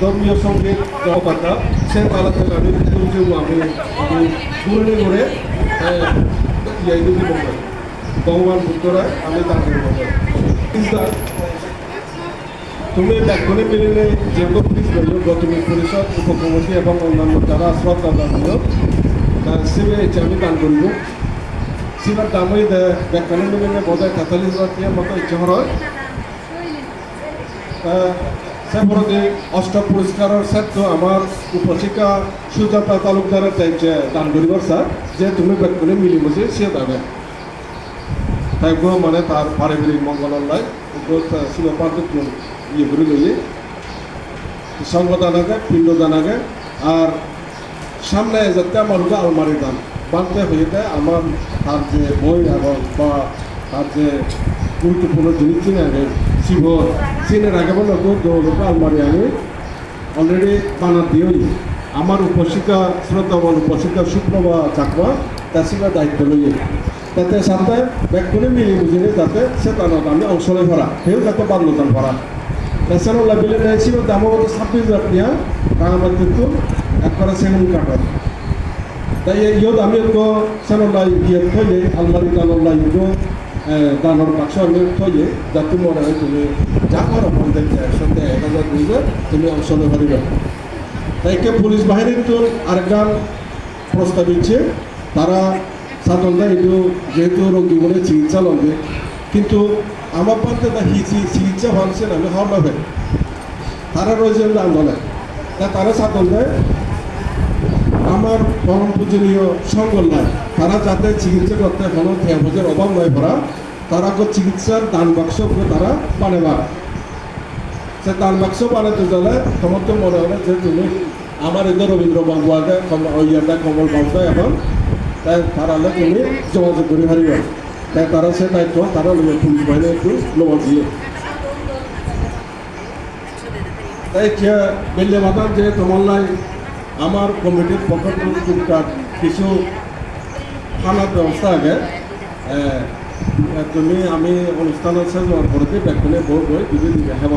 ধর্মীয় সংগীত জগতা সে আমি আমি ঘুরে ঘুরে দুটি ভগবান আমি তাকে তুমি ব্যাকরণে মিলিয়ে যেগুলো পুলিশ বলল পরিষদ উপকমিটি এবং অন্যান্য যারা শ্রদ্ধা দান সিবে আমি দান করিব। সিবার দামই দে ব্যাকরণে মিলিয়ে বোধহয় তেতাল্লিশ হাজার মতো ইচ্ছা হয় সেপরতে অষ্ট পুরস্কারের ক্ষেত্র আমার উপশিক্ষা সুজাতা তালুকদারের দায়িত্ব দান করিবার, স্যার। যে তুমি ব্যাকরণে মিলিমিশে সে দাবে। তাই মানে তার পারিবারিক মঙ্গলের লাই ইয়ে করে লইয়ে। সঙ্গ দানাগে পিণ্ড দানাগে আর সামনে যাতে আমার আলমারি দান। বানতে যায় আমার তার যে বই এবং বা তার যে গুরুত্বপূর্ণ জিনিস চিনে আগে শিব চিনের আগে বলো তো দৌড়টা আলমারি আমি। অলরেডি বানাত দিওই আমার উপশিকা শ্রদ্ধাবান উপশিকা শুক্র বা চাকমা, তার দায়িত্ব লইয়ে। তাতে সাথে ব্যাগ করে মিলি বুঝিয়ে যাতে সে তানত আমি অংশ লই ভরা। সেও যাতে বান্নতান ভরা। তাছাড়াও লাভিলে ছিল দাম মতো ছাব্বিশ হাজার টিয়া রাঙামাটি কিন্তু একবারে সেগুন কাঠত তাই ইয়ত আমি তো সেনলাই ইয়ে থইলে আলমারি দানলাই ইয়ো দানৰ বাক্স আমি থইলে যাতে মনে হয় তুমি যা করো পঞ্চায়েত একসাথে এক হাজার দুই হাজার তুমি অংশ লই পারিবা তাই কে পুলিশ বাহিনীর তো আরেকগান প্রস্তাব দিচ্ছে, তারা সাধারণত এইটো যেহেতু রোগী বলে চিকিৎসা লগে কিন্তু আমার পাতে তা হিচি চিকিৎসা ভালছে আমি হওয়ার নবে তারা রয়েছে আন্দোলন তারা সাধারণত পূজনীয় সঙ্গল নাই তারা যাতে চিকিৎসা করতে কোনো থেয়াভোজের অভাব নয় ভরা, তারা চিকিৎসার দান বাক্স তারা বানেবা সে দান বাক্স বানাতে গেলে তোমার তো মনে হবে যে তুমি আমার এদের রবীন্দ্র বাবু আগে ইয়াটা কমল বাবু এখন, তাই তারালে তুমি যোগাযোগ করে হারিবা। তাই তারা সে দায়িত্ব, তারা লইয়া পুলিশ বাহিনী একটু লোক দিয়ে। তাই বেলে মাতার যে তোমার লাই আমার কমিটির পক্ষ থেকে টুকটাক কিছু খানার ব্যবস্থা আগে তুমি আমি অনুষ্ঠান আছে পরে ব্যাগখানে বই বই দিবে দিবে হ্যাঁ